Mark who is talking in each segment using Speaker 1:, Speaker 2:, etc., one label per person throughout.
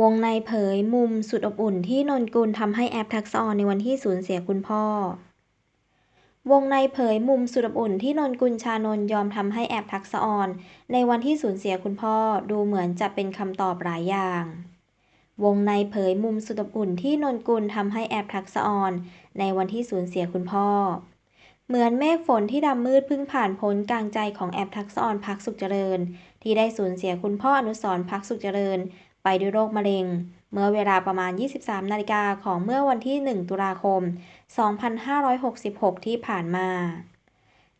Speaker 1: วงในเผยมุมสุดอบอุ่นที่นนกุลทำให้แอปทักษะออนในวันที่สูญเสียคุณพ่อ วงในเผยมุมสุดอบอุ่นที่นนกุลชานนท์ยอมทำให้แอปทักษะออน ในวันที่สูญเสียคุณพ่อดูเหมือนจะเป็นคำตอบหลายอย่าง วงในเผยมุมสุดอบอุ่นที่นนกุลทำให้แอปทักษะออน ในวันที่สูญเสียคุณพ่อ เหมือนเมฆฝนที่ดำมืดพิ่งผ่านพ้นกลางใจของแอปทักษะออนพักสุขเจริญ ที่ได้สูญเสียคุณพ่ออนุสรพักสุขเจริญ ไปด้วยโรคมะเร็ง เมื่อเวลาประมาณ 23 นาฬิกาของเมื่อวันที่ 1 ตุลาคม 2566 ที่ผ่านมา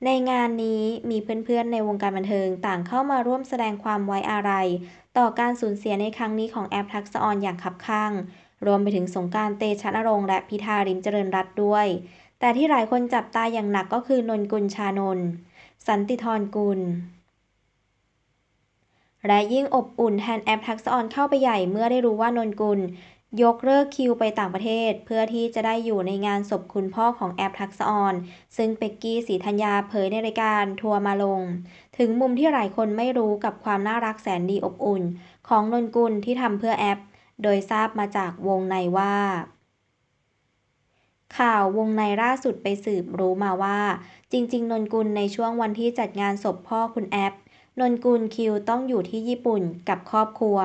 Speaker 1: ในงานนี้มีเพื่อนๆในวงการบันเทิงต่างเข้ามาร่วมแสดงความไว้อาลัยต่อการสูญเสียในครั้งนี้ของแอปทักษออนอย่างขับข้าง รวมไปถึงสงการเตชะนรงค์และพิธาริมเจริญรัตด้วย แต่ที่หลายคนจับตาอย่างหนักก็คือนนกุลชานนท์สันติธรกุล และยิ่งอบอุ่นแทนแอปทักษะออนเข้าไปใหญ่เมื่อได้รู้ว่านนกุล ยกเลิกคิวไปต่างประเทศ เพื่อที่จะได้อยู่ในงานศพคุณพ่อของแอปทักษะออน ซึ่งเป็กกี้สีธัญญาเผยในรายการทัวร์มาลง ถึงมุมที่หลายคนไม่รู้กับความน่ารักแสนดีอบอุ่น ของนนกุลที่ทำเพื่อแอป โดยทราบมาจากวงในว่า ข่าววงในล่าสุดไปสืบรู้มาว่า จริง ๆ นนกุลในช่วงวันที่จัดงานศพพ่อคุณแอป นนกุลคิวต้องอยู่ที่ญี่ปุ่นกับครอบครัว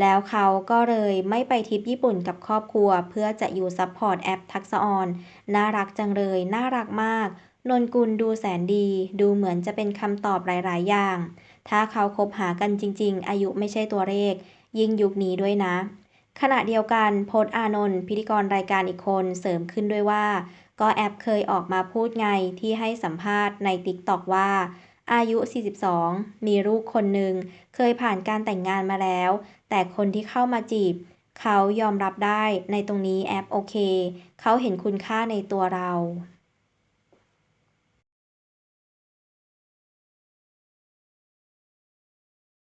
Speaker 1: แล้วเขาก็เลยไม่ไปทริปญี่ปุ่นกับครอบครัว เพื่อจะอยู่ซัพพอร์ตแอปทักษออนน่ารักจังเลย น่ารักมาก นนกุลดูแสนดี ดูเหมือนจะเป็นคำตอบหลาย ๆ อย่าง ถ้าเขาคบหากันจริง ๆ อายุไม่ใช่ตัวเลข ยิ่งยุคนี้ด้วยนะ ขณะเดียวกันโพจน์อานนท์พิธีกรรายการอีกคนเสริมขึ้นด้วยว่า ก็แอปเคยออกมาพูดไงที่ให้สัมภาษณ์ในติ๊กต็อกว่า อายุ 42 มีลูกคนหนึ่ง เคยผ่านการแต่งงานมาแล้ว แต่คนที่เข้ามาจีบ เขายอมรับได้ ในตรงนี้แอปโอเค เขาเห็นคุณค่าในตัวเรา